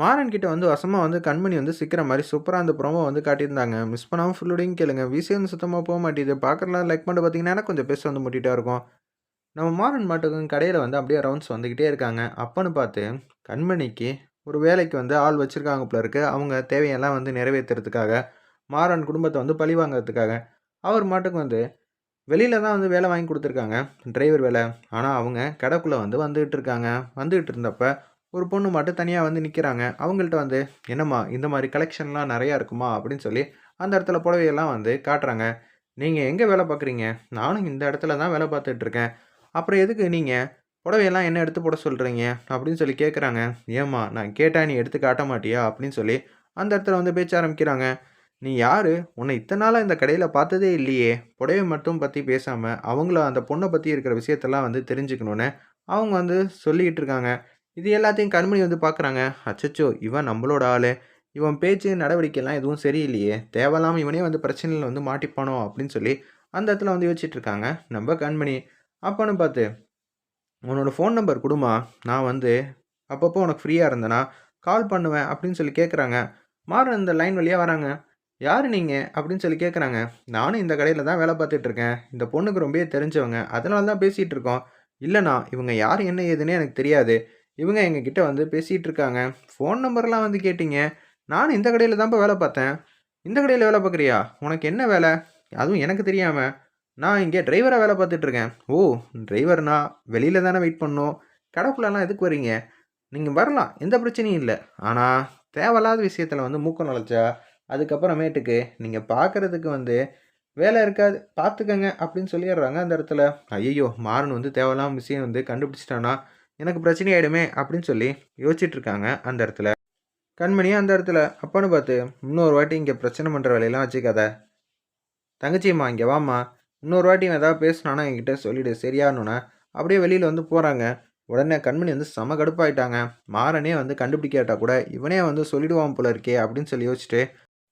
மாறன் கிட்ட வந்து வசமாக வந்து கண்மணி வந்து சிக்கிற மாதிரி சூப்பராக அந்த ப்ரோமோ வந்து காட்டியிருந்தாங்க. மிஸ் பண்ணாமல் ஃபுல்லோடையும் கேளுங்க. விசி வந்து சுத்தமாக போக மாட்டேது. பார்க்கலாம் லைக் பண்ணிட்டு பார்த்தீங்கன்னா கொஞ்சம் பேச வந்து முட்டிகிட்டே இருக்கும். நம்ம மாறன் மாட்டுக்கும் கடையில் வந்து அப்படியே ரவுண்ட்ஸ் வந்துக்கிட்டே இருக்காங்க. அப்போன்னு பார்த்து கண்மணிக்கு ஒரு வேலைக்கு வந்து ஆள் வச்சுருக்காங்க போல இருக்கு. அவங்க தேவையெல்லாம் வந்து நிறைவேற்றுறதுக்காக மாறன் குடும்பத்தை வந்து பழி வாங்குறதுக்காக அவர் மாட்டுக்கு வந்து வெளியில் தான் வந்து வேலை வாங்கி கொடுத்துருக்காங்க. டிரைவர் வேலை. ஆனால் அவங்க கடைக்குள்ளே வந்து வந்துக்கிட்டு இருக்காங்க. வந்துக்கிட்டு இருந்தப்போ ஒரு பொண்ணு மட்டும் தனியாக வந்து நிற்கிறாங்க அவங்கள்ட்ட வந்து என்னம்மா இந்த மாதிரி கலெக்ஷன்லாம் நிறையா இருக்குமா? அப்படின்னு சொல்லி அந்த இடத்துல புடவையெல்லாம் வந்து காட்டுறாங்க. நீங்கள் எங்கே வேலை பார்க்குறீங்க? நானும் இந்த இடத்துல தான் வேலை பார்த்துட்ருக்கேன் அப்புறம் எதுக்கு நீங்கள் புடவையெல்லாம் என்ன எடுத்து போட சொல்கிறீங்க அப்படின்னு சொல்லி கேட்குறாங்க. ஏம்மா நான் கேட்டால் நீ எடுத்து காட்ட மாட்டியா? அப்படின்னு சொல்லி அந்த இடத்துல வந்து பேச்ச ஆரம்பிக்கிறாங்க. நீ யார்? உன்னை இத்தனை நாளாக இந்த கடையில் பார்த்ததே இல்லையே. புடவை மட்டும் பற்றி பேசாமல் அவங்கள அந்த பொண்ணை பற்றி இருக்கிற விஷயத்தெல்லாம் வந்து தெரிஞ்சுக்கணுன்னு அவங்க வந்து சொல்லிக்கிட்டு இருக்காங்க. இது எல்லாத்தையும் கண்மணி வந்து பார்க்குறாங்க அச்சச்சோ இவன் நம்மளோட ஆள். இவன் பேச்சு நடவடிக்கைலாம் எதுவும் சரியில்லையே. தேவையில்லாமல் இவனே வந்து பிரச்சனையில் வந்து மாட்டிப்பானோ அப்படின்னு சொல்லி அந்த இடத்துல வந்து யோசிச்சுட்டு இருக்காங்க. நம்ம கண்மணி அப்போன்னு பார்த்து உன்னோட ஃபோன் நம்பர் கொடுமா? நான் வந்து அப்பப்போ உனக்கு ஃப்ரீயாக இருந்தேனா? கால் பண்ணுவேன் அப்படின்னு சொல்லி கேட்குறாங்க மாறன் இந்த லைன் வழியாக வராங்க. யார் நீங்கள் அப்படின்னு சொல்லி கேட்குறாங்க நானும் இந்த கடையில் தான் வேலை பார்த்துட்ருக்கேன் இந்த பொண்ணுக்கு ரொம்பவே தெரிஞ்சவங்க. அதனால தான் பேசிகிட்டு இருக்கோம். இல்லைண்ணா இவங்க யார் என்ன ஏதுன்னு எனக்கு தெரியாது. இவங்க எங்ககிட்ட வந்து பேசிகிட்டு இருக்காங்க ஃபோன் நம்பர்லாம் வந்து கேட்டீங்க. நானும் இந்த கடையில் தான்ப்பா வேலை பார்த்தேன். இந்த கடையில் வேலை பார்க்குறியா? உனக்கு என்ன வேலை? அதுவும் எனக்கு தெரியாமல் நான் இங்கே டிரைவராக வேலை பார்த்துட்ருக்கேன். ஓ டிரைவர்னா வெளியில் தானே வெயிட் பண்ணணும் கடைக்குள்ளலாம் எதுக்கு வரீங்க நீங்கள் வரலாம். எந்த பிரச்சனையும் இல்லை. ஆனால் தேவையில்லாத விஷயத்தில் வந்து மூக்கம் நுழைச்சா அதுக்கப்புறமேட்டுக்கு நீங்கள் பார்க்குறதுக்கு வந்து வேலை இருக்காது. பார்த்துக்கங்க அப்படின்னு சொல்லிடுறாங்க அந்த இடத்துல. ஐயோ மாறன் வந்து தேவையில்லாம விஷயம் வந்து கண்டுபிடிச்சிட்டானா? எனக்கு பிரச்சனை ஆகிடுமே அப்படின்னு சொல்லி யோசிச்சுட்டு இருக்காங்க அந்த இடத்துல. கண்மணி அந்த இடத்துல அப்பான்னு பார்த்து இன்னொரு வாட்டி இங்கே பிரச்சனை பண்ணுற வேலையெல்லாம் வச்சுக்காத. தங்கச்சிம்மா இங்கே வாம்மா. இன்னொரு வாட்டி நான் ஏதாவது பேசினானா என்கிட்ட சொல்லிவிடு சரியானுன்னா அப்படியே வெளியில் வந்து போகிறாங்க உடனே கண்மணி வந்து செம கடுப்பாயிட்டாங்க. மாறனே வந்து கண்டுபிடிக்காட்டா கூட இவனே வந்து சொல்லிடுவான் போல இருக்கே அப்படின்னு சொல்லி யோசிச்சுட்டு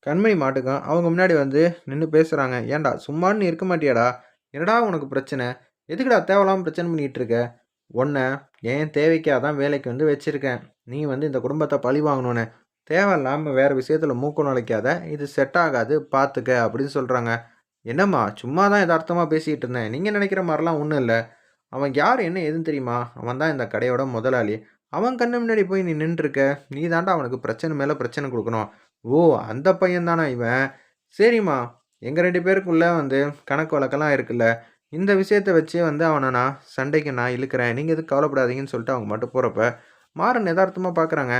கண்மணி மாட்டுக்கும் அவங்க முன்னாடி வந்து நின்று பேசுகிறாங்க ஏன்டா சும்மான்னு இருக்க மாட்டியாடா? என்னடா உனக்கு பிரச்சனை? எதுக்குடா தேவலாம் பிரச்சனை பண்ணிகிட்டு இருக்க? உன்னை ஏன் தேவைக்காக தான் வேலைக்கு வந்து வச்சுருக்கேன்? நீ வந்து இந்த குடும்பத்தை பழி வாங்கணுன்னு தேவையில்லாமல் வேறு விஷயத்தில் மூக்க நுழைக்காத. இது செட் ஆகாது. பார்த்துக்க அப்படின்னு சொல்கிறாங்க என்னம்மா சும்மா தான் யதார்த்தமாக பேசிகிட்டு இருந்தேன். நீங்கள் நினைக்கிற மாதிரிலாம் ஒன்றும் இல்லை. அவன் யார் என்ன எதுன்னு தெரியுமா? அவன் தான் இந்த கடையோட முதலாளி. அவன் கண்ணு முன்னாடி போய் நீ நின்றுருக்க. நீ தாண்டா அவனுக்கு பிரச்சனை மேலே பிரச்சனை கொடுக்கணும். ஓ அந்த பையன்தானே இவன்? சரிம்மா. எங்கள் ரெண்டு பேருக்குள்ளே வந்து கணக்கு வழக்கெல்லாம் இருக்குல்ல. இந்த விஷயத்தை வச்சு வந்து அவனை நான் சண்டைக்கு நான் இழுக்கிறேன். நீங்கள் எதுவும் கவலைப்படாதீங்கன்னு சொல்லிட்டு அவங்க மட்டும் போகிறப்ப மாறன் யதார்த்தமாக பார்க்குறாங்க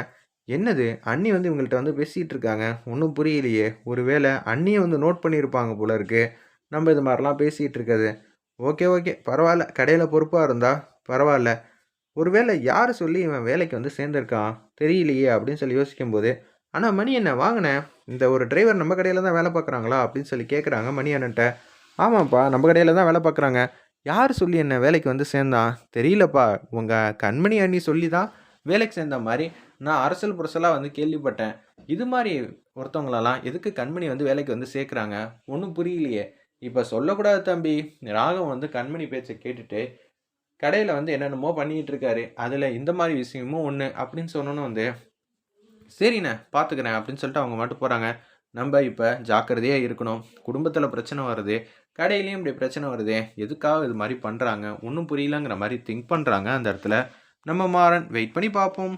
என்னது? அண்ணி வந்து இவங்கள்ட்ட வந்து பேசிகிட்டு இருக்காங்க. ஒன்றும் புரியலையே. ஒருவேளை அண்ணியை வந்து நோட் பண்ணியிருப்பாங்க போல இருக்கு. நம்ம இது மாதிரிலாம் பேசிகிட்டு இருக்கிறது ஓகே ஓகே. பரவாயில்ல. கடையில் பொறுப்பாக இருந்தால் பரவாயில்ல. ஒருவேளை யார் சொல்லி இவன் வேலைக்கு வந்து சேர்ந்துருக்கான்? தெரியலையே அப்படின்னு சொல்லி யோசிக்கும்போது ஆனால் மணி என்ன வாங்கினேன் இந்த ஒரு டிரைவர் நம்ம கடையில் தான் வேலை பார்க்குறாங்களா? அப்படின்னு சொல்லி கேட்குறாங்க மணி அண்ணன்ட்ட. ஆமாப்பா நம்ம கடையில் தான் வேலை பார்க்குறாங்க யார் சொல்லி என்ன வேலைக்கு வந்து சேர்ந்தான் தெரியலப்பா. உங்கள் கண்மணி அண்ணி சொல்லி தான் வேலைக்கு சேர்ந்த மாதிரி நான் அரசல் புரசலாக வந்து கேள்விப்பட்டேன். இது மாதிரி ஒருத்தவங்களெல்லாம் எதுக்கு கண்மணி வந்து வேலைக்கு வந்து சேர்க்குறாங்க? ஒன்றும் புரியலையே. இப்போ சொல்லக்கூடாது தம்பி. ராகம் வந்து கண்மணி பேச்சை கேட்டுட்டு கடையில் வந்து என்னென்னமோ பண்ணிகிட்டு இருக்காரு. அதில் இந்த மாதிரி விஷயமும் ஒன்று அப்படின்னு சொன்னோன்னு வந்து சரிண்ணே பார்த்துக்கிறேன் அப்படின்னு சொல்லிட்டு அவங்க மட்டும் போகிறாங்க நம்ம இப்போ ஜாக்கிரதையாக இருக்கணும். குடும்பத்தில் பிரச்சனை வருது. கடையிலையும் இப்படி பிரச்சனை வருது. எதுக்காக இது மாதிரி பண்ணுறாங்க ஒன்றும் புரியலங்கிற மாதிரி திங்க் பண்ணுறாங்க அந்த இடத்துல. நம்ம மாறன் வெயிட் பண்ணி பார்ப்போம்.